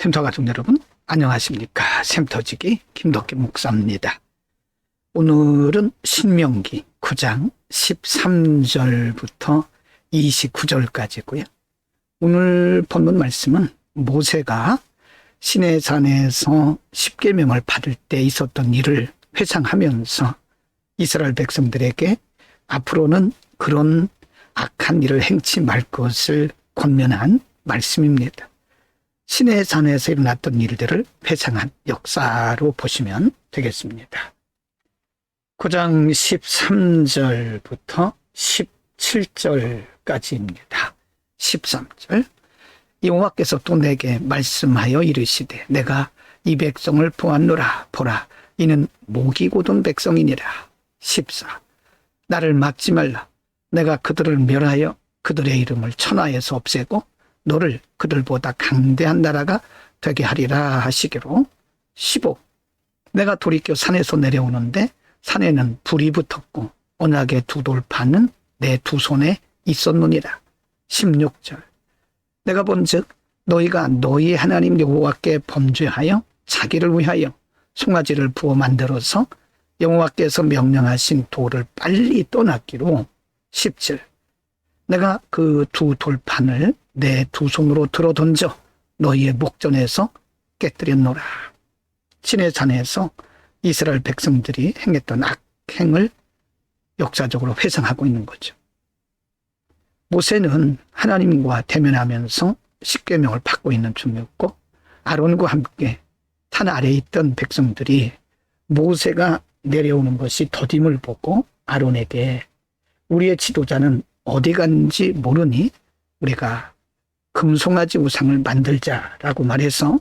샘터 가족 여러분, 안녕하십니까. 샘터지기 김덕기 목사입니다. 오늘은 신명기 9장 13절부터 29절까지고요. 오늘 본문 말씀은 모세가 신의 산에서 십계명을 받을 때 있었던 일을 회상하면서 이스라엘 백성들에게 앞으로는 그런 악한 일을 행치 말 것을 권면한 말씀입니다. 신의 산에서 일어났던 일들을 회상한 역사로 보시면 되겠습니다. 9장 13절부터 17절까지입니다. 13절. 여호와께서 또 내게 말씀하여 이르시되 내가 이 백성을 보았노라. 보라 이는 목이 고든 백성이니라. 14 나를 막지 말라. 내가 그들을 멸하여 그들의 이름을 천하에서 없애고 너를 그들보다 강대한 나라가 되게 하리라 하시기로 15 내가 돌이켜 산에서 내려오는데 산에는 불이 붙었고 언약의 두 돌판은 내 두 손에 있었느니라. 16절. 내가 본즉 너희가 너희 하나님 여호와께 범죄하여 자기를 위하여 송아지를 부어 만들어서 여호와께서 명령하신 돌을 빨리 떠났기로. 17 내가 그 두 돌판을 내 두 손으로 들어 던져 너희의 목전에서 깨뜨렸노라. 신의 산에서 이스라엘 백성들이 행했던 악행을 역사적으로 회상하고 있는 거죠. 모세는 하나님과 대면하면서 십계명을 받고 있는 중이었고 아론과 함께 산 아래에 있던 백성들이 모세가 내려오는 것이 더딤을 보고 아론에게 우리의 지도자는 어디 간지 모르니 우리가 금송아지 우상을 만들자라고 말해서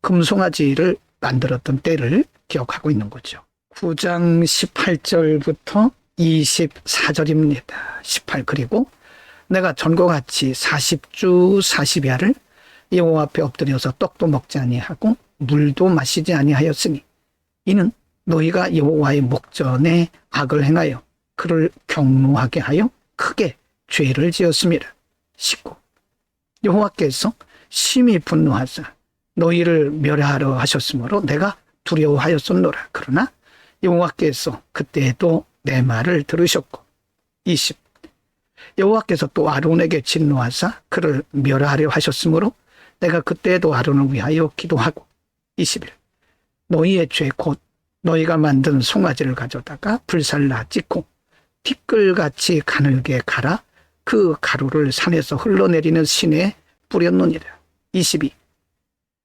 금송아지를 만들었던 때를 기억하고 있는 거죠. 9장 18절부터 24절입니다. 18 그리고 내가 전과 같이 40주 40야를 여호와 앞에 엎드려서 떡도 먹지 아니하고 물도 마시지 아니하였으니 이는 너희가 여호와의 목전에 악을 행하여 그를 경노하게 하여 크게 죄를 지었습니다. 19. 여호와께서 심히 분노하사 너희를 멸하러 하셨으므로 내가 두려워하였었노라. 그러나 여호와께서 그때에도 내 말을 들으셨고 20. 여호와께서 또 아론에게 진노하사 그를 멸하려 하셨으므로 내가 그때에도 아론을 위하여 기도하고 21. 너희의 죄 곧 너희가 만든 송아지를 가져다가 불살라 찍고 티끌같이 가늘게 갈아 그 가루를 산에서 흘러내리는 신에 뿌렸느니라. 22.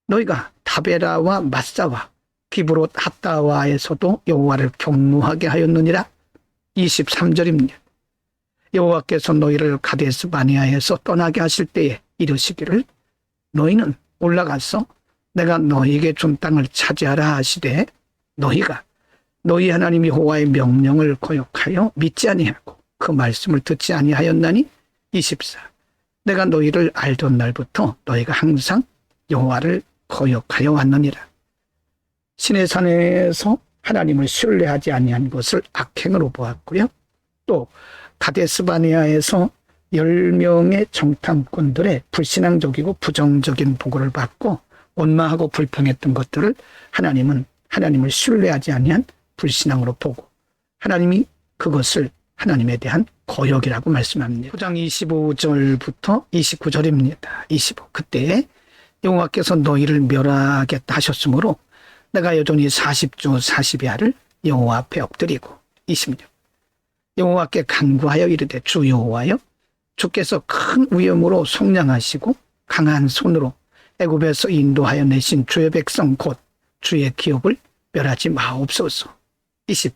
너희가 다베라와 마사와 기브롯 핫다와에서도 여호와를 경노하게 하였느니라. 23절입니다. 여호와께서 너희를 가데스 바니아에서 떠나게 하실 때에 이르시기를 너희는 올라가서 내가 너희에게 준 땅을 차지하라 하시되 너희가 너희 하나님 여호와의 명령을 거역하여 믿지 아니하고 그 말씀을 듣지 아니하였나니 24 내가 너희를 알던 날부터 너희가 항상 여호와를 거역하여 왔느니라. 신의 산에서 하나님을 신뢰하지 아니한 것을 악행으로 보았고요. 또 가데스바니아에서 10명의 정탐꾼들의 불신앙적이고 부정적인 보고를 받고 원망하고 불평했던 것들을 하나님은 하나님을 신뢰하지 아니한 불신앙으로 보고 하나님이 그것을 하나님에 대한 거역이라고 말씀합니다. 9장 25절부터 29절입니다. 25. 그때 여호와께서 너희를 멸하겠다 하셨으므로 내가 여전히 40주 40야를 여호와 앞에 엎드리고 26. 여호와께 간구하여 이르되 주 여호와여 주께서 큰 위엄으로 속량하시고 강한 손으로 애굽에서 인도하여 내신 주의 백성 곧 주의 기업을 멸하지 마옵소서. 20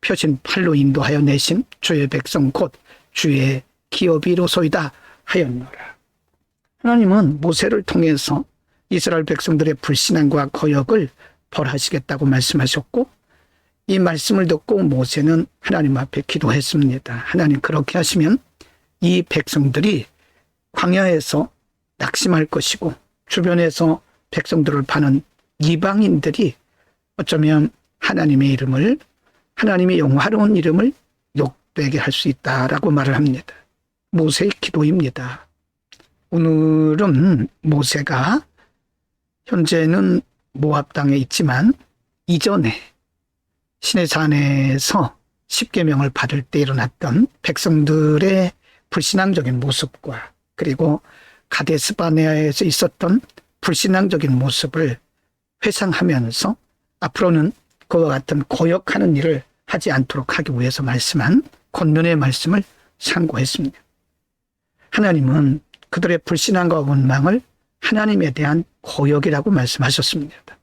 표신 팔로 인도하여 내신 주의 백성 곧 주의 기업이로소이다 하였노라. 하나님은 모세를 통해서 이스라엘 백성들의 불신앙과 거역을 벌하시겠다고 말씀하셨고 이 말씀을 듣고 모세는 하나님 앞에 기도했습니다. 하나님 그렇게 하시면 이 백성들이 광야에서 낙심할 것이고 주변에서 백성들을 파는 이방인들이 어쩌면 하나님의 이름을 하나님의 영화로운 이름을 욕되게 할 수 있다라고 말을 합니다. 모세의 기도입니다. 오늘은 모세가 현재는 모압 땅에 있지만 이전에 신의 산에서 십계명을 받을 때 일어났던 백성들의 불신앙적인 모습과 그리고 가데스 바네아에서 있었던 불신앙적인 모습을 회상하면서 앞으로는 그와 같은 고역하는 일을 하지 않도록 하기 위해서 말씀한 권면의 말씀을 상고했습니다. 하나님은 그들의 불신앙과 원망을 하나님에 대한 고역이라고 말씀하셨습니다.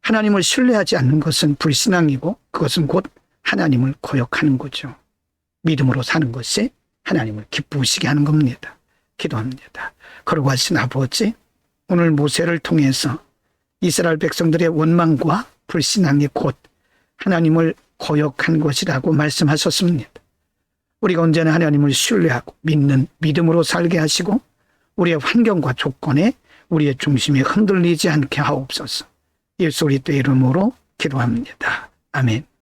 하나님을 신뢰하지 않는 것은 불신앙이고 그것은 곧 하나님을 고역하는 거죠. 믿음으로 사는 것이 하나님을 기쁘시게 하는 겁니다. 기도합니다. 그러고 하신 아버지, 오늘 모세를 통해서 이스라엘 백성들의 원망과 불신앙이 곧 하나님을 고역한 것이라고 말씀하셨습니다. 우리가 언제나 하나님을 신뢰하고 믿는 믿음으로 살게 하시고 우리의 환경과 조건에 우리의 중심이 흔들리지 않게 하옵소서. 예수 그리스도의 이름으로 기도합니다. 아멘.